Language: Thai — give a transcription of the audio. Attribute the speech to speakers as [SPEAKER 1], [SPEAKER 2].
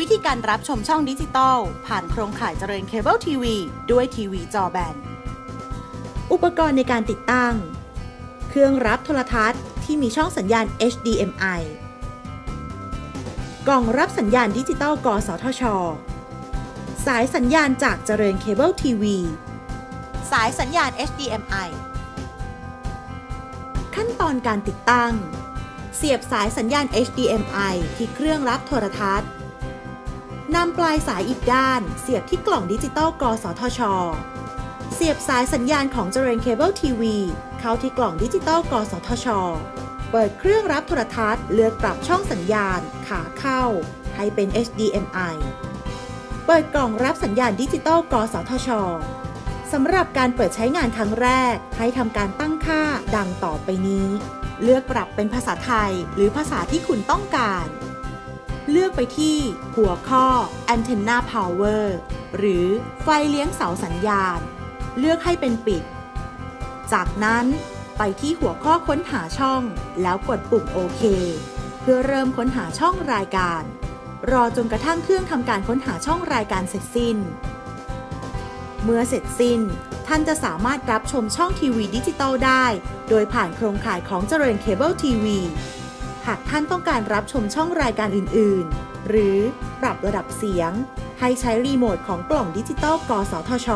[SPEAKER 1] วิธีการรับชมช่องดิจิตอลผ่านโครงข่ายเจริญเคเบิลทีวีด้วยทีวีจอแบน อุปกรณ์ในการติดตั้ง เครื่องรับโทรทัศน์ที่มีช่องสัญญาณ HDMI กล่องรับสัญญาณดิจิตอลกสทช สายสัญญาณจากเจริญเคเบิลทีวี สายสัญญาณ HDMI ขั้นตอนการติดตั้ง เสียบสายสัญญาณ HDMI ที่เครื่องรับโทรทัศน์ นำปลายสายอีกด้าน เสียบที่กล่องดิจิตอลกสทช เสียบสายสัญญาณของเจริญเคเบิลทีวีเข้าที่กล่องดิจิตอลกสทช เปิดเครื่องรับโทรทัศน์เลือกปรับช่องสัญญาณขาเข้า ให้เป็น HDMI เปิดกล่องรับสัญญาณดิจิตอลกสทชสำหรับการเปิดใช้งานครั้งแรก ให้ทำการตั้งค่าดังต่อไปนี้ เลือกปรับเป็นภาษาไทย หรือภาษาที่คุณต้องการ เลือกไปที่หัวข้อ Antenna Power หรือไฟเลี้ยงเสาสัญญาณ เลือกให้เป็นปิด จากนั้นไปที่หัวข้อค้นหาช่อง แล้วกดปุ่มโอเคเพื่อเริ่มค้นหาช่องรายการ รอจนกระทั่งเครื่องทำการค้นหาช่องรายการเสร็จสิ้น เมื่อเสร็จสิ้น ท่านจะสามารถรับชมช่องทีวีดิจิตอลได้ โดยผ่านโครงข่ายของเจริญเคเบิลทีวี หากท่านต้องการรับชมช่องรายการอื่น ๆ หรือปรับระดับเสียง ให้ใช้รีโมทของกล่องดิจิตอลกสทช